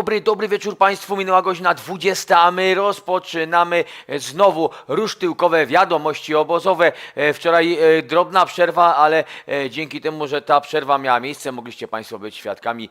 Dobry, dobry wieczór Państwu. Minęła godzina 20, a my rozpoczynamy e, znowu rusztyłkowe wiadomości obozowe. E, Wczoraj e, drobna przerwa, ale dzięki temu, że ta przerwa miała miejsce, mogliście Państwo być świadkami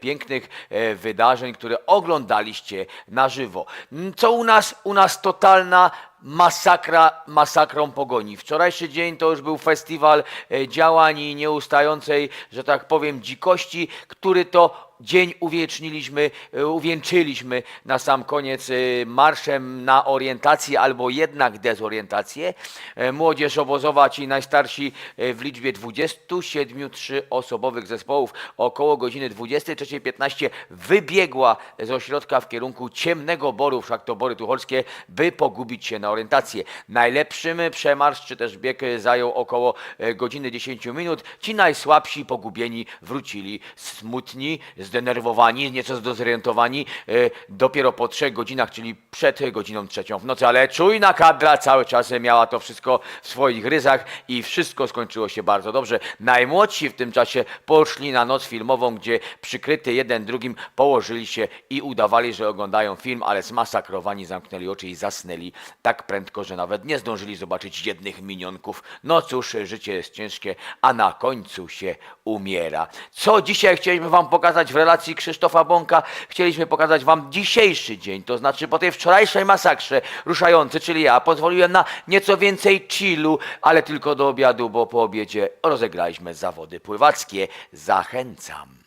pięknych wydarzeń, które oglądaliście na żywo. Mm, Co u nas? U nas totalna masakra masakrą pogoni. Wczorajszy dzień to już był festiwal e, działań i nieustającej, że tak powiem, dzikości, który to dzień uwieczniliśmy, e, uwieńczyliśmy na sam koniec e, marszem na orientację albo jednak dezorientację. Młodzież obozowa, ci najstarsi w liczbie 27 trzyosobowych zespołów około godziny 23.15 wybiegła z ośrodka w kierunku Ciemnego Boru, wszak to Bory Tucholskie, by pogubić się na orientację. Najlepszym przemarsz czy też bieg zajął około e, godziny 10 minut. Ci najsłabsi pogubieni wrócili smutni, zdenerwowani, nieco zdezorientowani e, dopiero po trzech godzinach, czyli przed godziną trzecią w nocy, ale czujna kadra cały czas miała to wszystko w swoich ryzach i wszystko skończyło się bardzo dobrze. Najmłodsi w tym czasie poszli na noc filmową, gdzie przykryty jeden drugim położyli się i udawali, że oglądają film, ale zmasakrowani zamknęli oczy i zasnęli tak prędko, że nawet nie zdążyli zobaczyć jednych minionków. No cóż, życie jest ciężkie, a na końcu się umiera. Co dzisiaj chcieliśmy Wam pokazać w relacji Krzysztofa Bąka? Chcieliśmy pokazać Wam dzisiejszy dzień, to znaczy po tej wczorajszej masakrze ruszający, czyli ja pozwoliłem na nieco więcej chillu, ale tylko do obiadu, bo po obiedzie rozegraliśmy zawody pływackie. Zachęcam.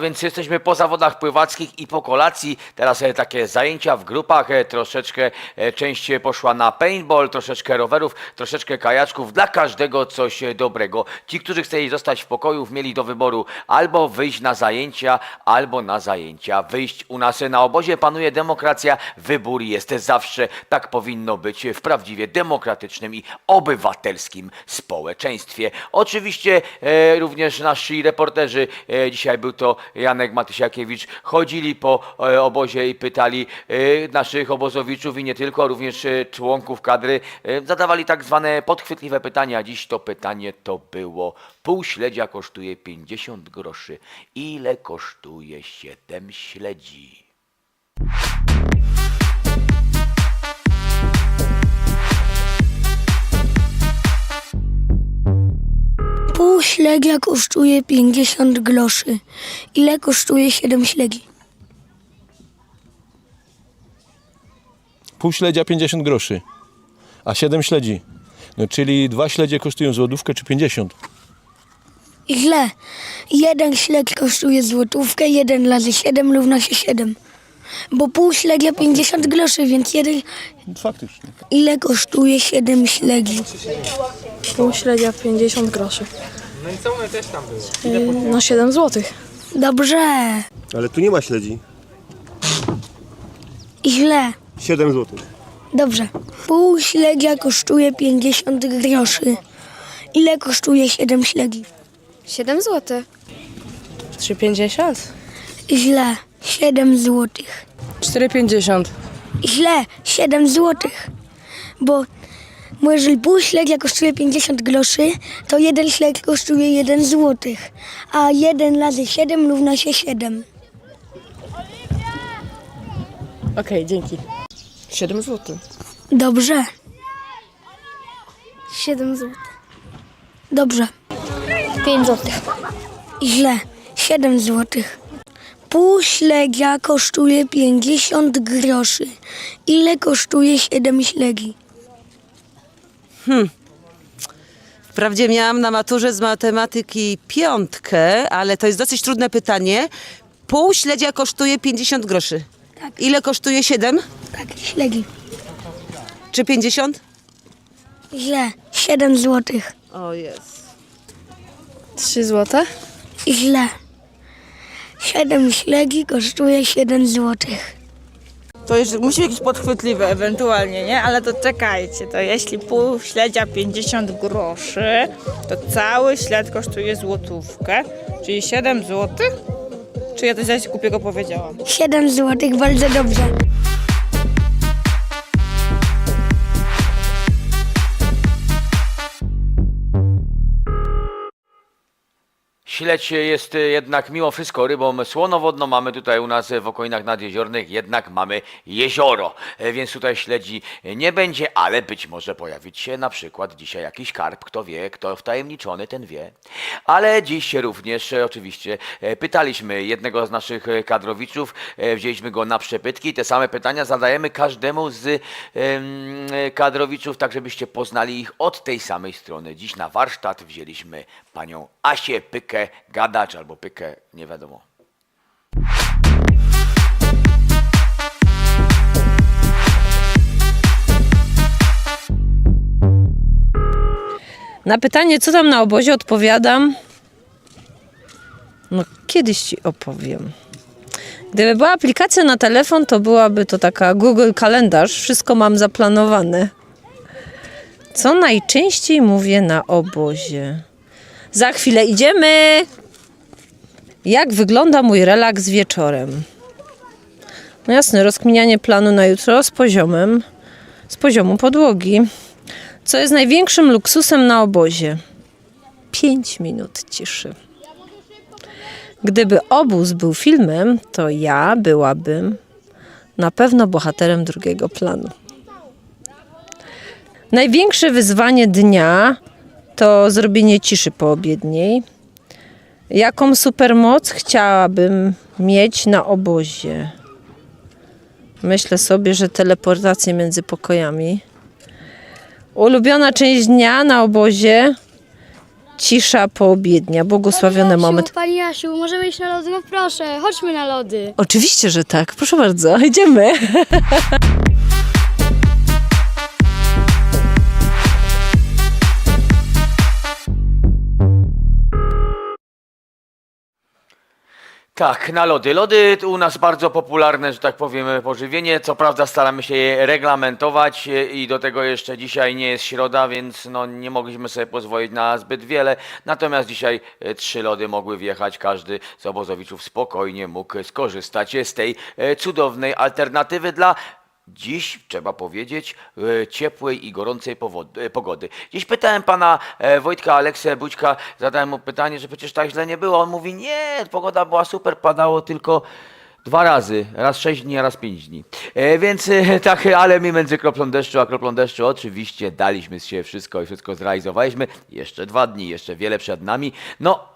Więc jesteśmy po zawodach pływackich i po kolacji. Teraz e, takie zajęcia w grupach. E, troszeczkę e, część poszła na paintball, troszeczkę rowerów, troszeczkę kajaczków. Dla każdego coś dobrego. Ci, którzy chcieli zostać w pokoju, mieli do wyboru albo wyjść na zajęcia, albo na zajęcia wyjść. U nas na obozie panuje demokracja. Wybór jest zawsze. Tak powinno być w prawdziwie demokratycznym i obywatelskim społeczeństwie. Oczywiście e, również nasi reporterzy, e, dzisiaj był to Janek Matysiakiewicz, chodzili po e, obozie i pytali e, naszych obozowiczów i nie tylko, również e, członków kadry, zadawali tak zwane podchwytliwe pytania. Dziś to pytanie to było, pół śledzia kosztuje 50 groszy. Ile kosztuje 7 śledzi? Pół ślegia kosztuje 50 groszy. Ile kosztuje 7 ślegi? Pół śledzia 50 groszy, a 7 śledzi. No, czyli dwa śledzie kosztują złotówkę czy 50. Źle. Jeden śledź kosztuje złotówkę, jeden razy 7 równa się 7. Bo pół ślegia 50 groszy, więc jeden... Faktycznie. Ile kosztuje 7 śledzi? Pół śledzia 50 groszy. No i co one też tam były? No 7 złotych. Dobrze. Ale tu nie ma śledzi. Źle. 7 zł. Dobrze. Pół śledzia kosztuje 50 groszy. Ile kosztuje 7 śledzi? 7 zł. 3,50? Źle. 7 złotych. 4,50. Źle, 7 złotych. Bo, bo jeżeli pół śledzia kosztuje 50 groszy, to jeden śledź kosztuje 1 złotych. A 1 razy 7 równa się 7. Okej, dzięki. 7 zł. Dobrze, 7 zł. dobrze. 5 zł. Źle, 7 złotych. Pół śledzia kosztuje 50 groszy. Ile kosztuje 7 śledzi? Wprawdzie miałam na maturze z matematyki piątkę, ale to jest dosyć trudne pytanie. Pół śledzia kosztuje 50 groszy. Tak. Ile kosztuje 7 Tak, śledzi. czy 50? Źle, 7 złotych. O jest. 3 zł? Źle. 7 śledzi kosztuje 7 złotych. To już musi być podchwytliwe ewentualnie, nie? Ale to czekajcie, to jeśli pół śledzia 50 groszy, to cały śled kosztuje złotówkę, czyli 7 złotych? Czy ja coś zaś głupiego powiedziałam? 7 złotych, bardzo dobrze. Śledź jest jednak mimo wszystko rybą słonowodną. Mamy tutaj u nas w okolinach nadjeziornych jednak mamy jezioro, więc tutaj śledzi nie będzie, ale być może pojawić się na przykład dzisiaj jakiś karp. Kto wie, kto wtajemniczony, ten wie. Ale dziś również e, oczywiście e, pytaliśmy jednego z naszych kadrowiczów, e, wzięliśmy go na przepytki. Te same pytania zadajemy każdemu z kadrowiczów, tak żebyście poznali ich od tej samej strony. Dziś na warsztat wzięliśmy panią Asię Pykę Gadacz albo Pykę, nie wiadomo. Na pytanie, co tam na obozie, odpowiadam. No, kiedyś ci opowiem. Gdyby była aplikacja na telefon, to byłaby to taka Google Kalendarz. Wszystko mam zaplanowane. Co najczęściej mówię na obozie? Za chwilę idziemy! Jak wygląda mój relaks wieczorem? No jasne, rozkminianie planu na jutro z poziomem, z poziomu podłogi. Co jest największym luksusem na obozie? 5 minut ciszy. Gdyby obóz był filmem, to ja byłabym na pewno bohaterem drugiego planu. Największe wyzwanie dnia to zrobienie ciszy poobiedniej. Jaką supermoc chciałabym mieć na obozie? Myślę sobie, że teleportację między pokojami. Ulubiona część dnia na obozie cisza poobiednia, błogosławiony moment. Pani Jasiu, możemy iść na lody? No proszę, chodźmy na lody. Oczywiście, że tak. Proszę bardzo, idziemy. Tak, na lody. Lody u nas bardzo popularne, że tak powiem, pożywienie. Co prawda staramy się je reglamentować i do tego jeszcze dzisiaj nie jest środa, więc no, nie mogliśmy sobie pozwolić na zbyt wiele. Natomiast dzisiaj e, trzy lody mogły wjechać. Każdy z obozowiczów spokojnie mógł skorzystać z tej e, cudownej alternatywy dla Dziś trzeba powiedzieć e, ciepłej i gorącej e, pogody. Dziś pytałem pana e, Wojtka Aleksę Bućka, zadałem mu pytanie, że przecież tak źle nie było. On mówi, nie, pogoda była super, padało tylko dwa razy, raz sześć dni, a raz pięć dni. Więc tak, ale my między kroplą deszczu a kroplą deszczu oczywiście daliśmy siebie wszystko i wszystko zrealizowaliśmy. Jeszcze dwa dni, jeszcze wiele przed nami. No,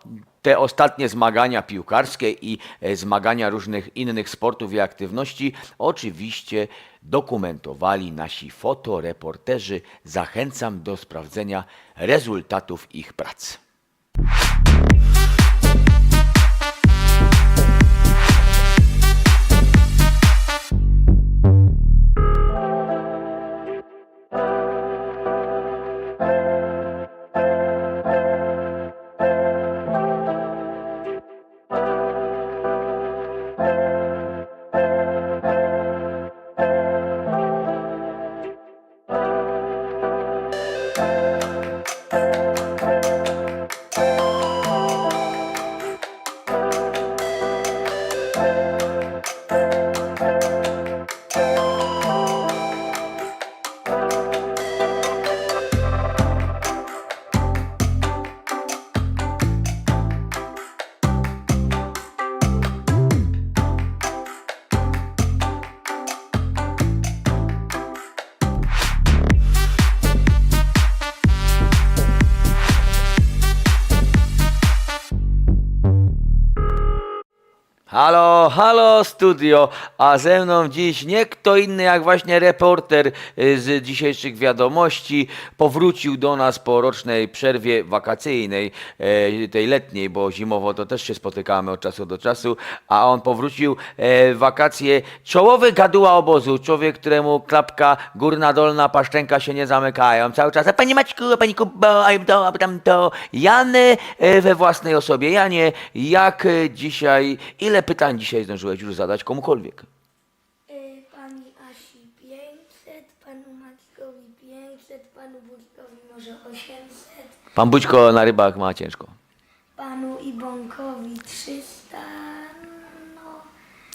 te ostatnie zmagania piłkarskie i zmagania różnych innych sportów i aktywności oczywiście dokumentowali nasi fotoreporterzy. Zachęcam do sprawdzenia rezultatów ich prac. Halo, halo studio, a ze mną dziś nie kto inny jak właśnie reporter y, z dzisiejszych wiadomości. Powrócił do nas po rocznej przerwie wakacyjnej, e, tej letniej, bo zimowo to też się spotykamy od czasu do czasu, a on powrócił e, w wakacje czołowy gaduła obozu, człowiek, któremu klapka górna, dolna, paszczęka się nie zamykają. Cały czas, a pani Maćku, a pani Kubo, a to, a tam to. Jan e, we własnej osobie. Janie, jak dzisiaj, ile pytań dzisiaj zdążyłeś już zadać komukolwiek? Pani Asi 500, panu Maćkowi 500, panu Budkowi może 800, Pan Bućko na rybach ma ciężko. panu Ibonkowi 300, no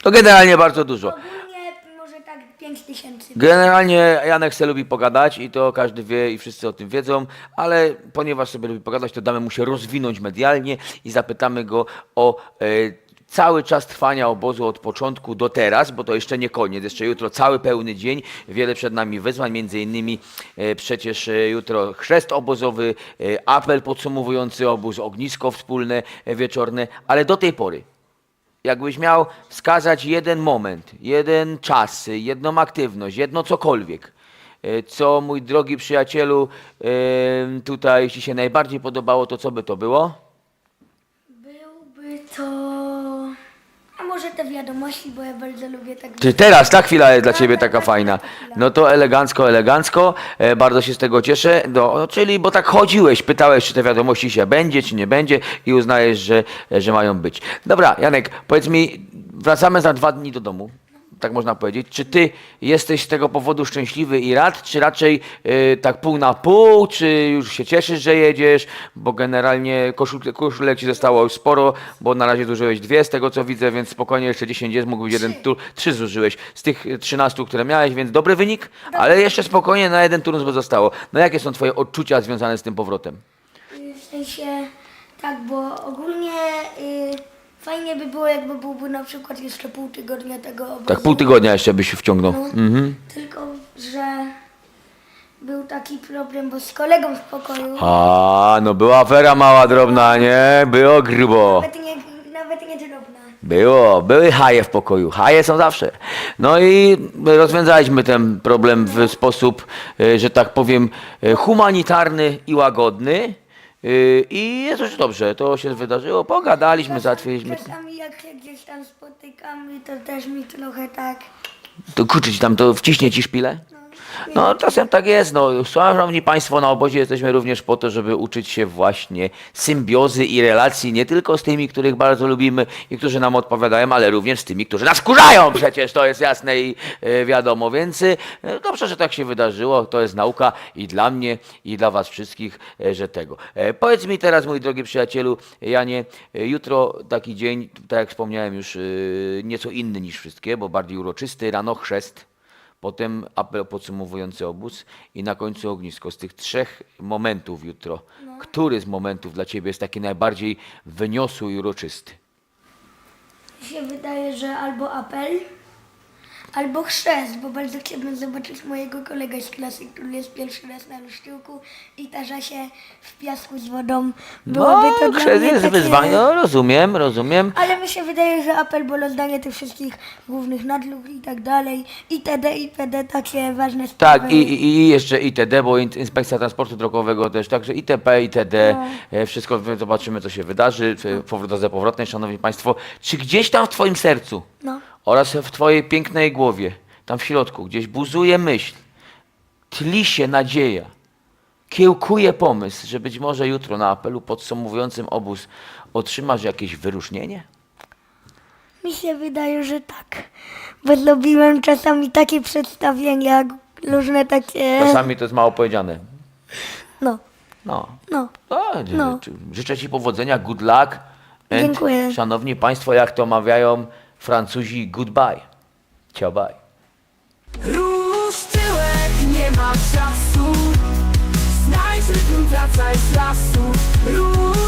To generalnie bardzo dużo. ogólnie może tak 5000. Generalnie Janek se lubi pogadać i to każdy wie i wszyscy o tym wiedzą, ale ponieważ sobie lubi pogadać, to damy mu się rozwinąć medialnie i zapytamy go o e, cały czas trwania obozu od początku do teraz, bo to jeszcze nie koniec, jeszcze jutro cały pełny dzień, wiele przed nami wyzwań, między innymi e, przecież e, jutro chrzest obozowy, e, apel podsumowujący obóz, ognisko wspólne wieczorne, ale do tej pory jakbyś miał wskazać jeden moment, jeden czas, jedną aktywność, jedno cokolwiek, co mój drogi przyjacielu tutaj ci się najbardziej podobało, to co by to było? Te wiadomości, bo ja bardzo lubię tak... Czy teraz ta chwila jest dla ciebie taka fajna? No to elegancko, elegancko, e, bardzo się z tego cieszę. No, czyli, bo tak chodziłeś, pytałeś, czy te wiadomości się będzie, czy nie będzie i uznajesz, że, że mają być. Dobra, Janek, powiedz mi, wracamy za dwa dni do domu. Tak można powiedzieć. Czy ty jesteś z tego powodu szczęśliwy i rad, czy raczej e, tak pół na pół, czy już się cieszysz, że jedziesz, bo generalnie koszul, koszulek ci zostało już sporo, bo na razie zużyłeś dwie z tego co widzę, więc spokojnie jeszcze 10 jest, mógł być jeden tur, trzy zużyłeś z tych 13, które miałeś, więc dobry wynik, ale jeszcze spokojnie na jeden turnus by zostało. No jakie są twoje odczucia związane z tym powrotem? W sensie, tak, bo ogólnie y, fajnie by było, jakby byłby na przykład jeszcze pół tygodnia tego obozu. Tak pół tygodnia jeszcze byś wciągnął. No, Mhm. Tylko, że był taki problem, bo z kolegą w pokoju, A, no była afera mała, drobna, nie? Było grubo. nawet nie, nawet nie drobna. Było, były haje w pokoju. Haje są zawsze. No i rozwiązaliśmy ten problem w sposób, e, że tak powiem, e, humanitarny i łagodny. Yy, I jest już dobrze, to się wydarzyło, pogadaliśmy, załatwiliśmy. Czasami jak się gdzieś tam spotykamy, to też mi trochę tak... To kurczę ci tam, to wciśnie ci szpilę? No czasem tak jest, no. Szanowni Państwo, na obozie jesteśmy również po to, żeby uczyć się właśnie symbiozy i relacji nie tylko z tymi, których bardzo lubimy i którzy nam odpowiadają, ale również z tymi, którzy nas kurzają przecież, to jest jasne i e, wiadomo, więc e, dobrze, że tak się wydarzyło, to jest nauka i dla mnie, i dla Was wszystkich, e, że tego. Powiedz mi teraz, mój drogi przyjacielu Janie, jutro taki dzień, tak jak wspomniałem już, nieco inny niż wszystkie, bo bardziej uroczysty, rano chrzest, Potem apel podsumowujący obóz i na końcu ognisko. Z tych trzech momentów jutro, który z momentów dla Ciebie jest taki najbardziej wyniosły i uroczysty? Mi się wydaje, że albo apel, albo chrzest, bo bardzo chciałbym zobaczyć mojego kolegę z klasy, który jest pierwszy raz na luszczyłku i tarza się w piasku z wodą. Byłoby to no, dla chrzest jest takie... wyzwanie, no, rozumiem, rozumiem. Ale mi się wydaje, że apel, bo rozdanie tych wszystkich głównych nadlug i tak dalej, itd., itd., takie ważne sprawy. Tak, i, i, i jeszcze ITD, bo in- Inspekcja Transportu Drogowego też, także ITP, ITD, e, wszystko zobaczymy, co się wydarzy. e, Powrót drodze powrotnej, Szanowni Państwo. Czy gdzieś tam w Twoim sercu No. Oraz w Twojej pięknej głowie, tam w środku, gdzieś buzuje myśl, tli się nadzieja, kiełkuje pomysł, że być może jutro na apelu podsumowującym obóz otrzymasz jakieś wyróżnienie? Mi się wydaje, że tak. Bo zrobiłem czasami takie przedstawienia, różne takie... Czasami to jest mało powiedziane. No, No. no. No, No. Życzę Ci powodzenia, good luck. And, Dziękuję. Szanowni Państwo, jak to mawiają Francuzi, goodbye. Ciao, bye. Rusz tyłek, nie ma czasu Znajdź rytm, wracaj z lasu Rusz